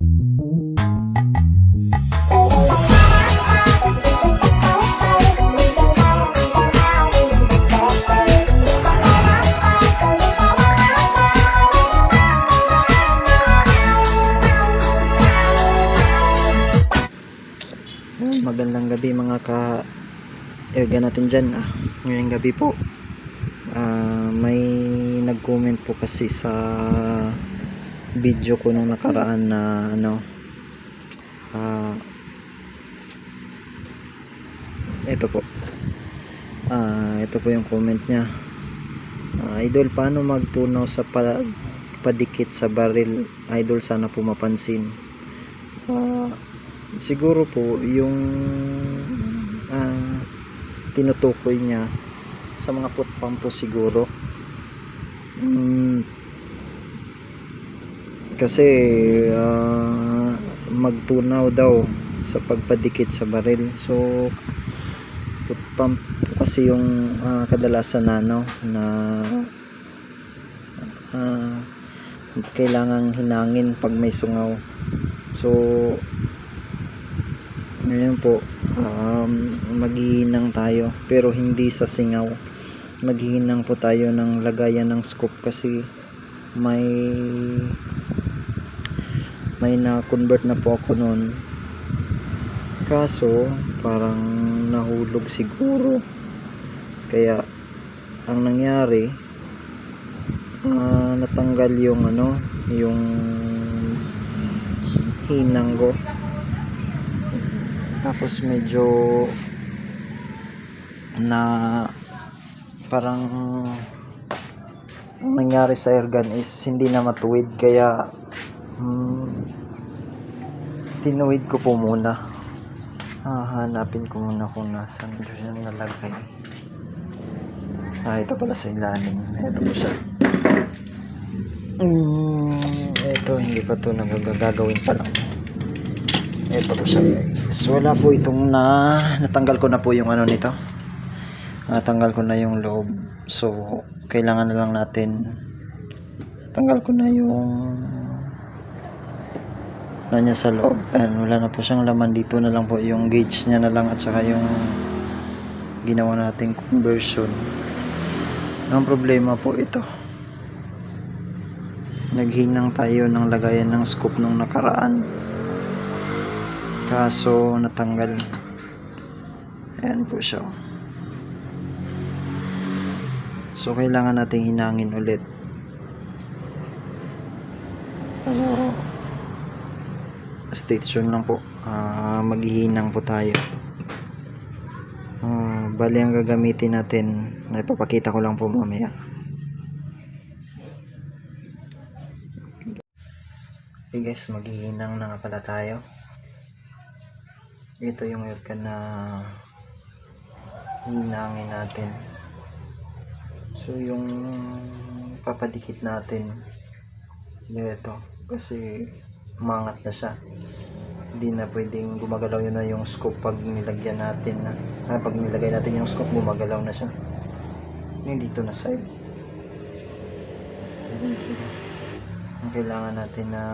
Magandang gabi mga ka erga natin dyan. Ah, ngayong gabi po. Ah, may nag-comment po kasi sa video ko nung nakaraan na ano ah ito po. Ah, ito po yung comment niya. Ah, idol, paano magtunaw sa pa- padikit sa baril? Idol, sana po mapansin. Ah, siguro po yung ah, tinutukoy niya sa mga putpam po siguro Mm, kasi ah, magtunaw daw sa pagpadikit sa baril so putpam po kasi yung ah, kadalasan na ano na ah, kailangang hinangin pag may sungaw so ngayon po, um, maghihinang tayo pero hindi sa singaw. Maghihinang po tayo ng lagayan ng scoop kasi may may na-convert na po ako noon. Kaso, parang nahulog siguro. Kaya, ang nangyari, ah, natanggal yung ano, yung hinang ko tapos medyo na parang ang nangyari sa airgun is hindi na matuwid kaya hmm, tinuwid ko po muna ah, hanapin ko muna kung nasan siya nalagay ah ito pala sa ilalim ito po siya mm, ito hindi pa to nagagagawin pa lang ito po siya guys. Wala po itong na natanggal ko na po yung ano nito. Natanggal ko na yung loob. So, kailangan na lang natin tanggal ko na yung na niya sa loob. And wala na po siyang laman dito na lang po yung gauge niya na lang at saka yung ginawa nating conversion. Ang problema po ito. Naghinang tayo ng lagayan ng scoop nung nakaraan kaso natanggal ayan po siya so kailangan nating hinangin ulit pero station lang po. Ah, maghihinang po tayo. Ah, bali ang gagamitin natin na ipapakita ko lang po mamaya. Okay guys, maghihinang na nga pala tayo. Ito yung aircon na hinangin natin. So yung papadikit natin ito. Kasi umangat na siya. Hindi na pwedeng gumagalaw yun na yung scoop pag nilagyan natin na ah, pag nilagay natin yung scoop gumagalaw na siya. Yung dito na side. Ang kailangan natin na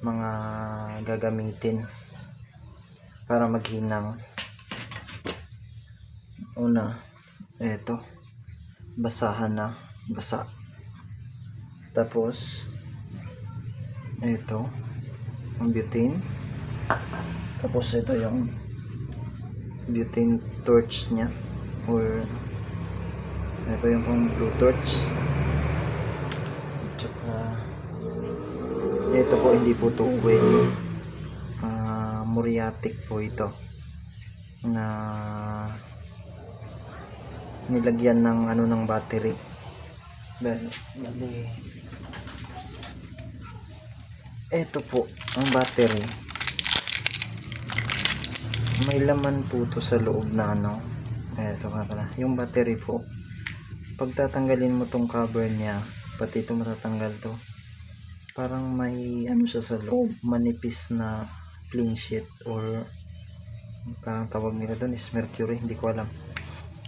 mga gagamitin para maghinang. Una eto. Basahan na. Basa. Tapos eto ang butane tapos ito yung butane torch nya or ito yung pang blue torch. Tsaka ito po hindi po to oil ah, muriatic po ito. Na nilagyan ng ano ng battery. Bali. Ito po, ang battery. May laman po to sa loob na ano. Ito nga pala. Yung battery po. Pag tatanggalin mo tong cover niya, pati ito matatanggal to. Parang may ano siya sa loob, manipis na clean sheet or parang tawag nila doon is mercury, hindi ko alam.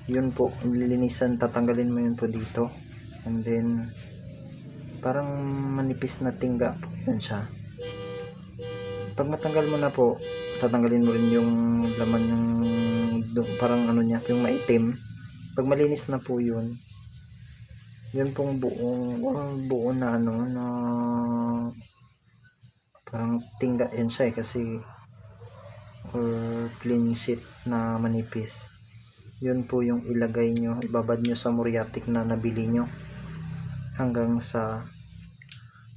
Yun po, lilinisan, tatanggalin mo yun po dito. And then, parang manipis na tingga po yun siya. pag matanggal mo na po, tatanggalin mo rin yung laman yung parang ano niya, yung maitim. Pag malinis na po yun, yun pong buong, buong buo na ano, na parang tingga yan siya eh, kasi or clean sheet na manipis. Yun po yung ilagay nyo, ibabad nyo sa muriatic na nabili nyo hanggang sa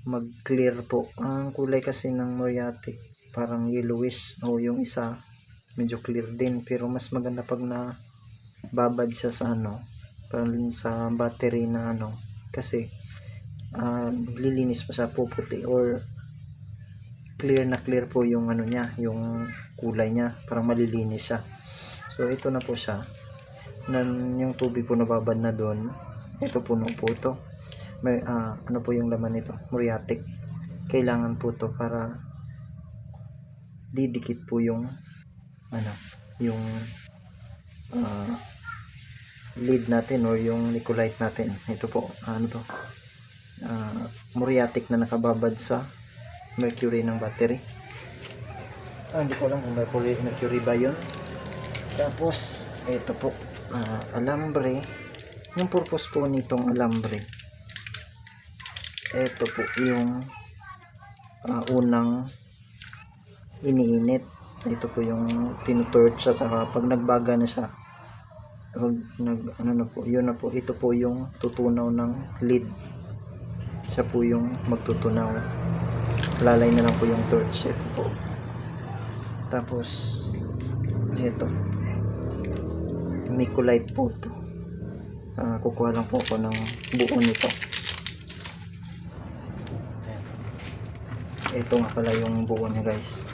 mag-clear po. Ang kulay kasi ng muriatic parang yellowish o yung isa medyo clear din. Pero mas maganda pag na babad siya sa ano sa battery na ano. Kasi ah, lilinis pa siya puputi or clear na clear po yung ano niya yung kulay niya. Parang malilinis siya. So ito na po siya. Nan yung tubig po nababad na doon ito puno po to may ah, ano po yung laman nito? Muriatic. Kailangan po to para didikit po yung ano yung ah, lead natin or yung Nicolite natin. Ito po ano to? Ah, muriatic na nakababad sa mercury ng battery. Ah, hindi ko alam kung mercury, mercury ba yun. Tapos ito po ah, alambre. Yung purpose po nitong alambre ito po yung ah, unang iniinit. Ito po yung tinutorch siya saka pag nagbaga na siya pag nag ano na po yun na po ito po yung tutunaw ng lead siya po yung magtutunaw. Lalay na lang po yung torch. Ito po. Tapos ito. Nicolite po to Ah, kukuha lang po ako ng buo nito ito nga pala yung buo niya guys.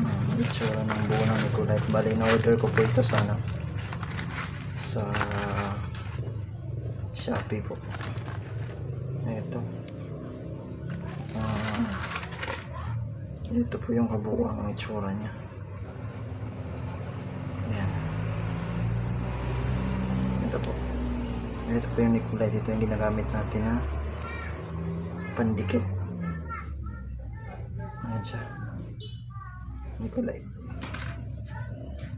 Hmm, itsura ng buo ng Nicolite bali na order ko po ito sana sa Shopee po. Ito. Ah, ito po yung kabuuan ng itsura niya. Ayan. Ito po. Ito po yung Nicolite ito yung ginagamit natin na pandikit. Ayan siya. Nicolite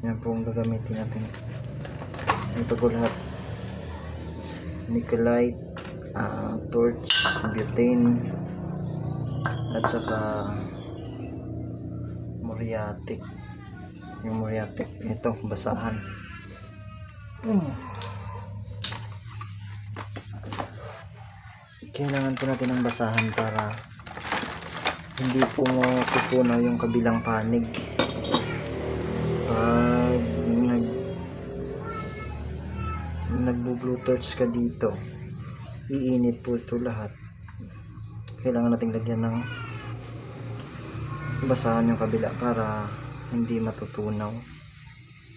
yan po ang gagamitin natin. Ito po lahat. Nicolite ah, torch butane at saka muriatic. Yung muriatic. Ito basahan. Hmm. Kailangan po natin ng basahan para hindi po mapupunaw yung kabilang panig. Pag nag nagbo-blue torch ka dito iinit po ito lahat. Kailangan nating lagyan ng basahan yung kabila para hindi matutunaw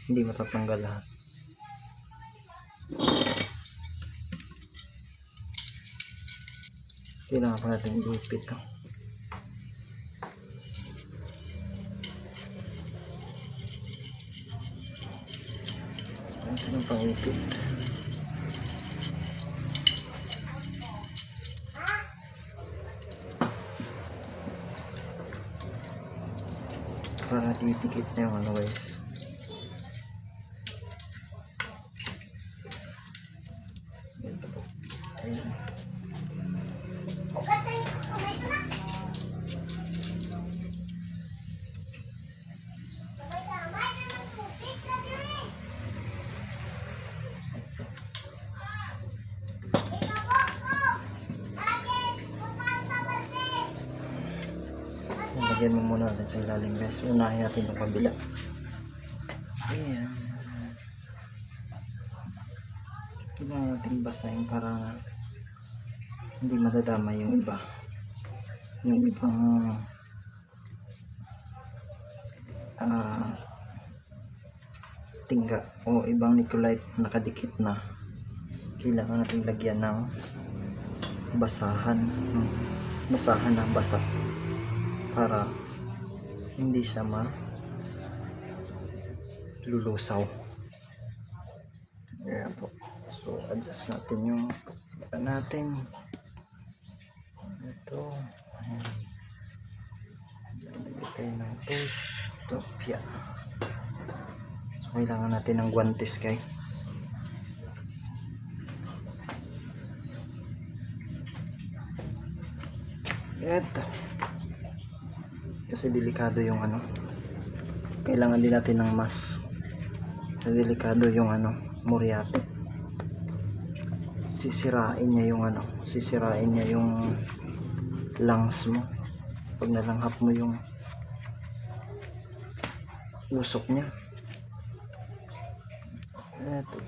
hindi matatanggal lahat kailangan pa natin ipit to ito yung pang-ipit para titikit na yung ano guys. Ito po Lagyan mo muna natin sa ilalim guys. Unahin natin itong kabila. Ayan. Kailangan natin basahin para hindi madadama yung iba. Yung ibang ah tingga o ibang Nicolite na nakadikit na. Kailangan natin lagyan ng basahan. hmm, Basahan ng basa para hindi siya ma lulusaw kaya po so adjust natin yung natin ito ayan. natin ng Topia. So, kailangan natin ng guantes guys. Eto. Kasi delikado yung ano. Kailangan din natin ng mask. Kasi delikado yung ano, muriate. Sisirain niya yung ano, sisirain niya yung lungs mo. Pag nalanghap mo yung usok niya. Eto.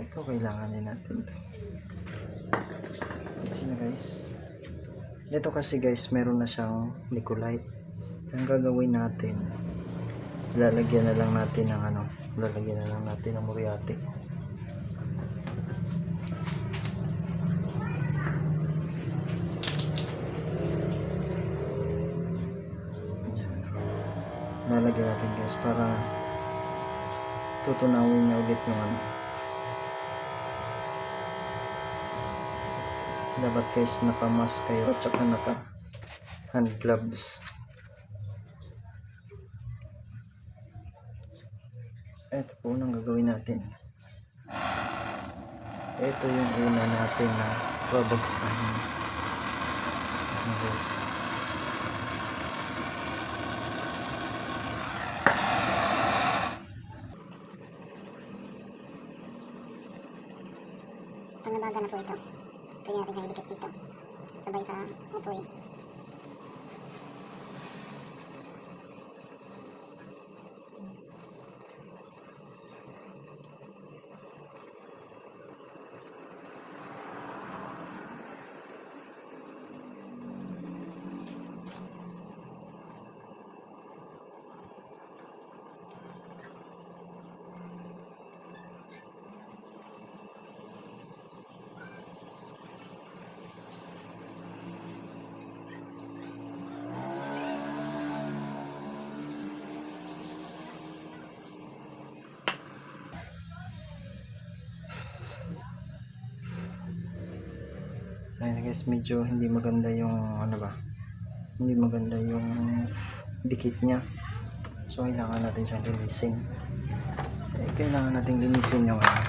Ito kailangan din natin to. Ito na guys. Ito kasi guys, meron na siyang Nicolite. Ang gagawin natin, lalagyan na lang natin ng ano, lalagyan na lang natin ng muriate. Lalagyan natin guys para tutunawin niya ulit yung ano. Dapat guys naka-mask kayo at saka naka hand gloves. Ito po unang gagawin natin. Ito yung una natin na babagpahin. Ano guys? Panabaga na po ito. Pwede natin siyang idikit dito. Sabay sa apoy. Medyo hindi maganda yung ano ba? Hindi maganda yung dikit niya. So kailangan natin siyang linisin. Eh, kailangan natin linisin yung ano,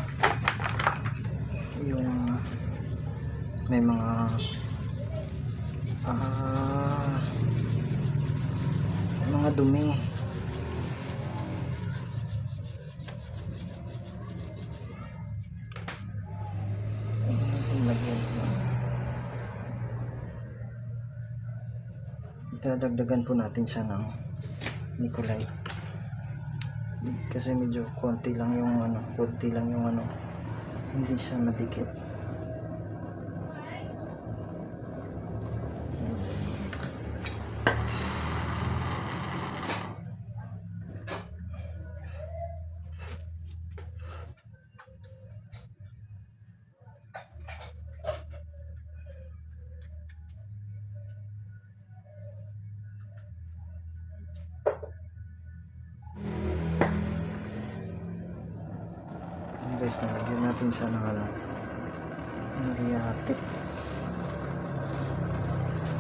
yung may mga ah mga dumi. Ayun natin lagyan ng dadagdagan po natin siya ng Nicolite kasi medyo konti lang yung ano konti lang yung ano hindi siya madikit Guys nalagyan natin siya ng ano Mariatic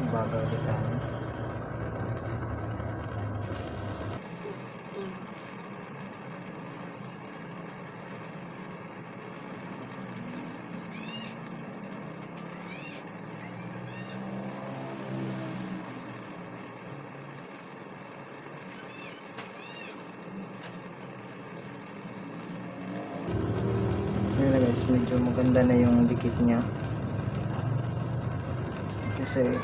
bagal tayo Ayan. Ayan na guys, medyo maganda na yung dikit niya. Kasi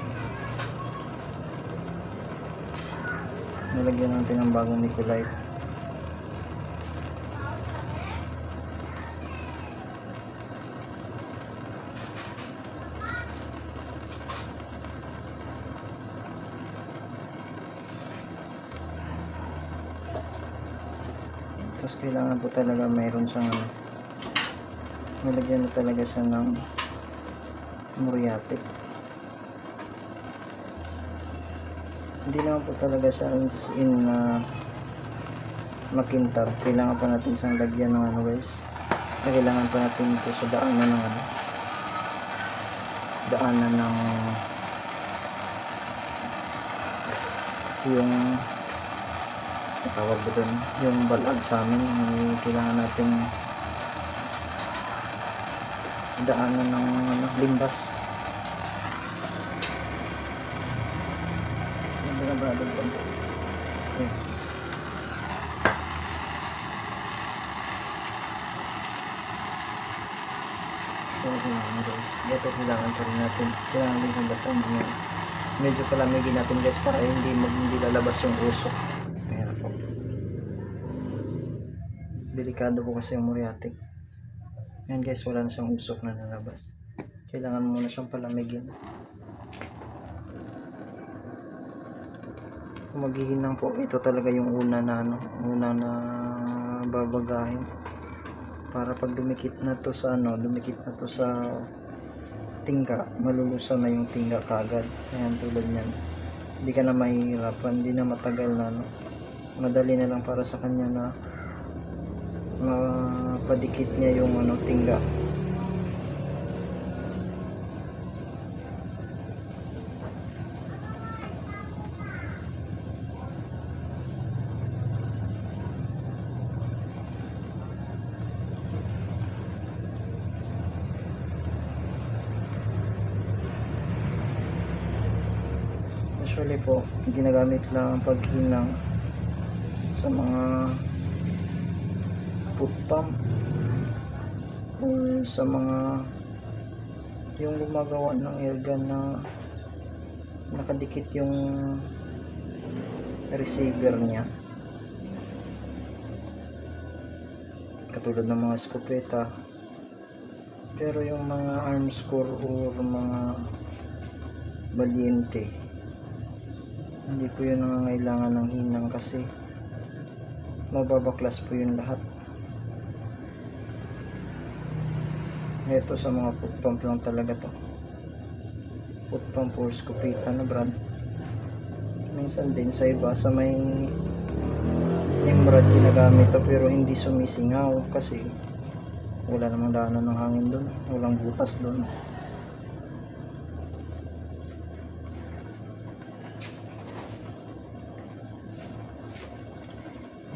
nalagyan natin ng bagong Nicolite. Tapos kailangan po talaga mayroon siyang ano, nalagyan na talaga siya ng muriatic. Hindi naman po talaga siya in, in uh, makintar. Kailangan pa natin siyang lagyan ng ano guys. Kailangan pa natin ito sa daanan ng ano. Daanan ng yung tawag ba doon yung balag sa amin kailangan nating daanan ng ano, limbas Ano ba brother ko? Okay. So, kailangan guys. Ito kailangan pa rin natin. Kailangan din sa basahin niya. Medyo palamigin natin guys para hindi mag hindi lalabas yung usok. Meron po. Delikado po kasi yung muriatic. Yan guys, wala na siyang usok na nalabas. Kailangan muna siyang palamigin. Kung maghihinang po, ito talaga yung una na ano, una na babagahin para pag dumikit na to sa ano, dumikit na to sa tingga, malulusaw na yung tingga kagad. Ayan tulad niyan. Hindi ka na mahihirapan, hindi na matagal na ano. Madali na lang para sa kanya na mapadikit niya yung ano tingga. Usually po, ginagamit lang ang paghinang sa mga foot pump or sa mga yung gumagawa ng airgun na nakadikit yung receiver niya. Katulad ng mga skopeta pero yung mga arms core or mga valiente hindi po yun nangangailangan ng hinang kasi mababaklas po yun lahat ito sa mga foot pump lang talaga to. Foot pump or scopeta na brand. Minsan din sa iba sa may Nimrod ginagamit to pero hindi sumisingaw kasi wala namang daanan ng hangin doon walang butas doon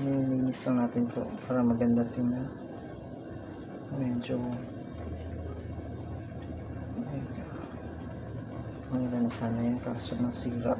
nilinis lang natin to para maganda tingnan. Medyo maganda na sana yun kaso nasira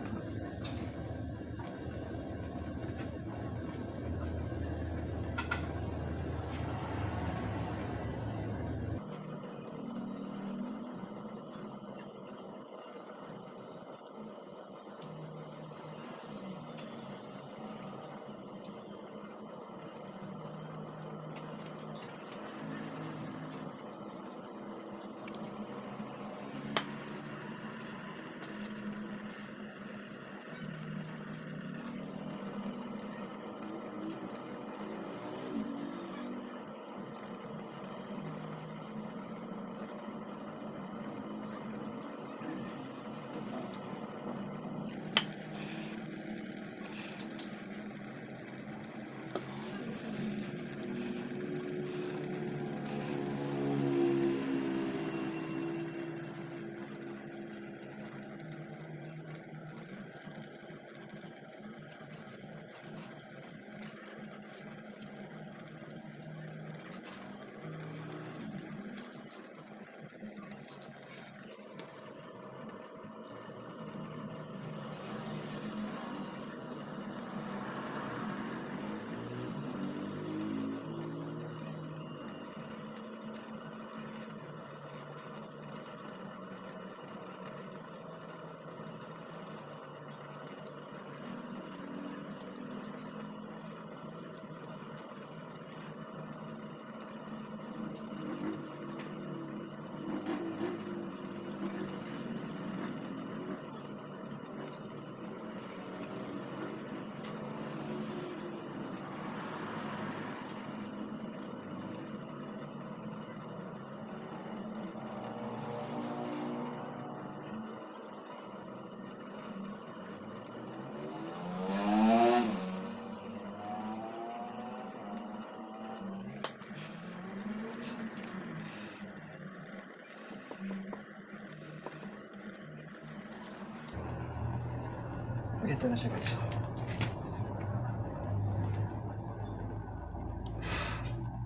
Ito na siya guys.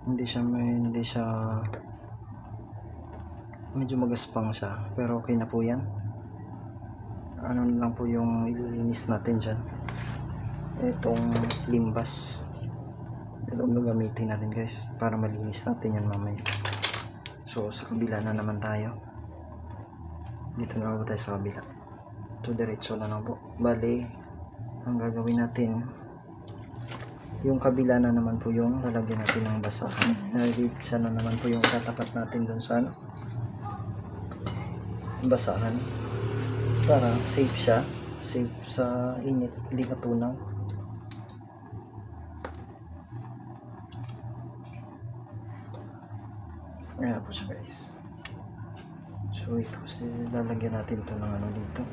Hindi siya may, hindi siya medyo magaspang siya pero okay na po yan. Ano lang po yung ililinis natin dyan? Itong limbas. Ito ang gagamitin natin guys para malinis natin yan mamaya. So sa kabila na naman tayo. Dito na ako tayo sa kabila. So diretso na lang po. Bali ang gagawin natin yung kabila na naman po yung lalagyan natin ng basahan uh, siya na naman po yung tatapat natin dun sa ano basahan para safe siya safe sa init hindi matunaw Ayan po siya guys. So ito lalagyan natin ito ng ano dito.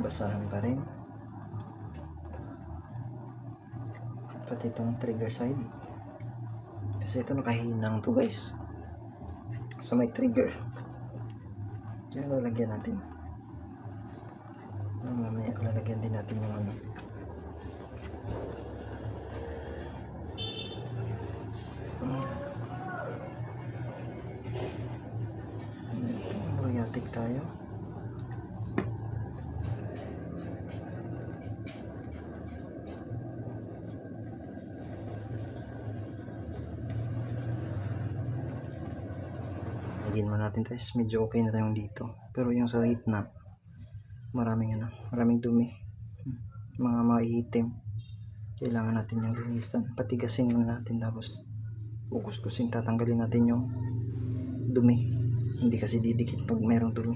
Basahan pa rin. Pati itong trigger side. Kasi ito nakahinang to guys. So may trigger. Kaya lalagyan natin. Ah, Mamaya lalagyan din natin yung ano. Royatic tayo. Lagyan mo natin guys, medyo okay na tayong dito. Pero yung sa gitna, maraming ano, maraming dumi. Mga maiitim. Kailangan natin yung linisan. Patigasin muna natin tapos kukuskusin, tatanggalin natin yung dumi. Hindi kasi didikit pag merong dumi.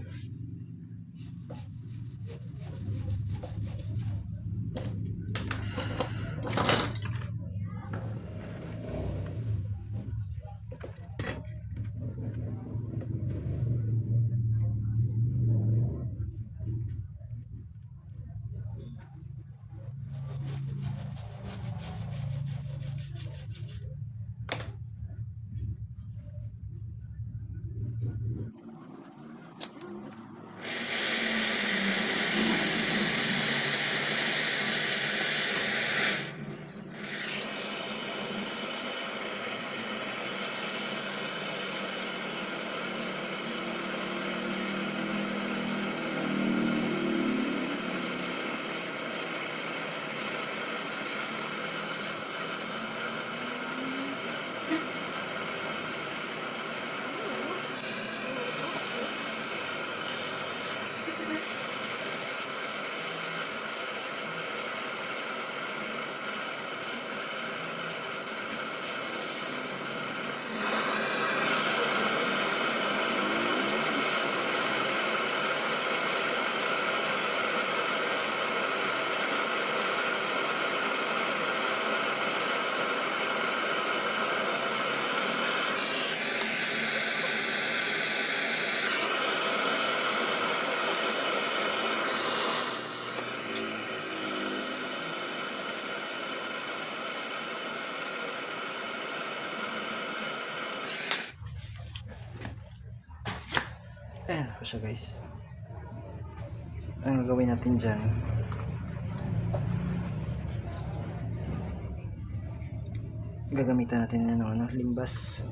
Siya guys. Ang gagawin natin dyan. Gagamitan natin ng ano, limbas.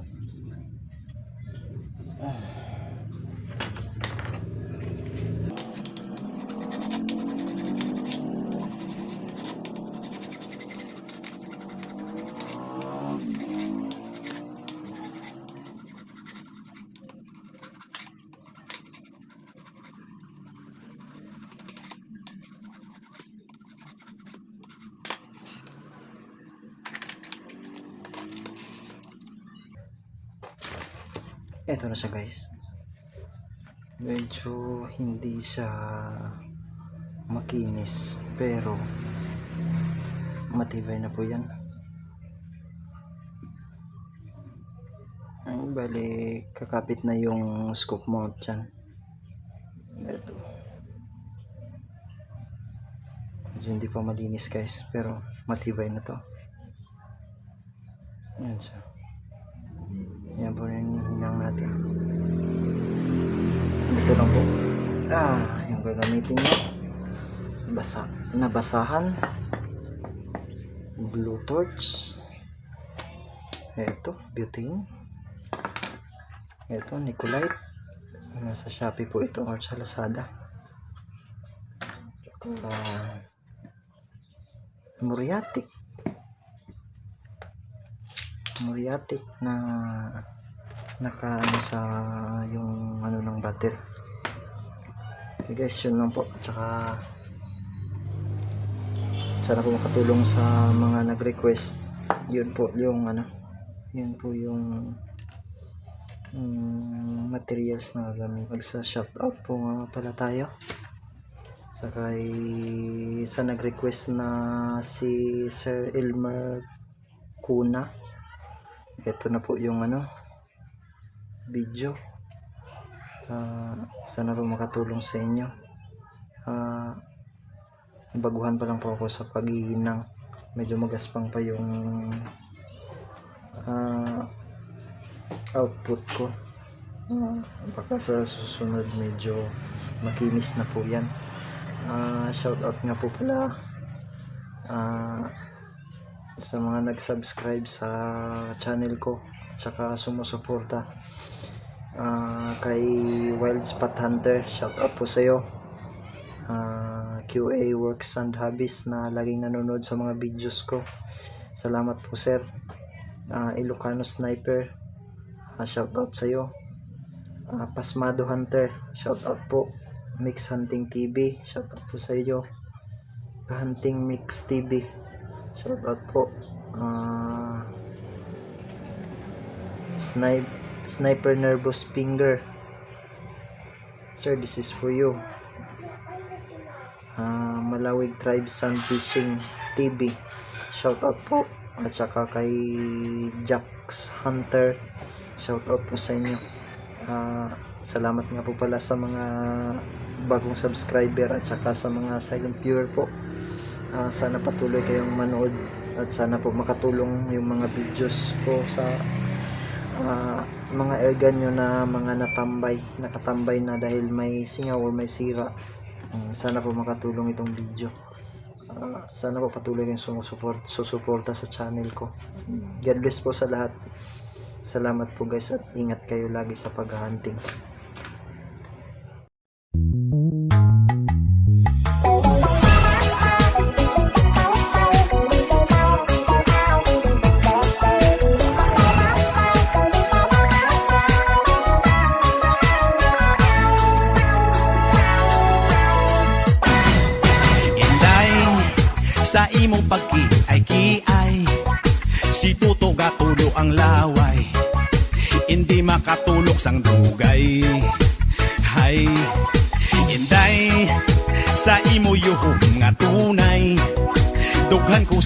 Eto na siya guys. Medyo hindi siya makinis pero matibay na po yan. Ay, bali kakapit na yung scoop mount dyan. Eto. Medyo hindi pa malinis guys pero matibay na to. Nabasahan blue torch. Eto butane eto Nicolite. Nasa Shopee po ito or sa Lazada. Uh, Muriatic. Muriatic na naka ano sa yung ano ng battery. Okay guys yun lang po. Tsaka sana po makatulong sa mga nag-request. Yun po yung ano yun po yung mm, materials na gagamit magsa shoutout po nga pala tayo. Sa kay sa nag-request na si Sir Elmer Kuna ito na po yung ano video. Ah, sana po makatulong sa inyo. Ah, baguhan pa lang po ako sa paghihinang medyo magaspang pa yung ah, output ko. Baka sa susunod medyo makinis na po yan. Ah, shout out nga po pala ah, sa mga nag-subscribe sa channel ko tsaka sumusuporta Ah, kay Wild Spot Hunter. Shout out po sa iyo QA Works and Hobbies na laging nanonood sa mga videos ko. Salamat po sir. Ah, Ilocano Sniper. Ah, shout out sa iyo Ah, Pasmado Hunter. Shout out po. Mix Hunting TV shout out po sa iyo. Hunting Mix TV shout out po. Ah, Snipe Sniper Nervous Finger. Sir, this is for you Ah, Malawig Tribe Sun Fishing TV shout out po. At saka kay Jax Hunter. Shout out po sa inyo. Ah, salamat nga po pala sa mga bagong subscriber at saka sa mga silent viewer po. Ah, sana patuloy kayong manood at sana po makatulong yung mga videos ko sa ah, mga airgun nyo na mga natambay nakatambay na dahil may singaw or may sira sana po makatulong itong video. Ah, sana po patuloy kayong sumusuport, susuporta sa channel ko. God bless po sa lahat. Salamat po guys at ingat kayo lagi sa paghahunting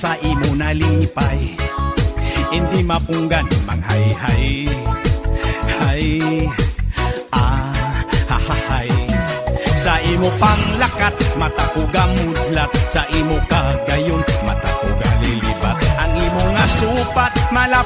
sa imo nalipay. Hindi mapunggan manghayhay Hay Ah ha ha hay. Sa imo panglakat mata ko gamudlat sa imo kagayon mata ko galilibat ang imo nga supat malapo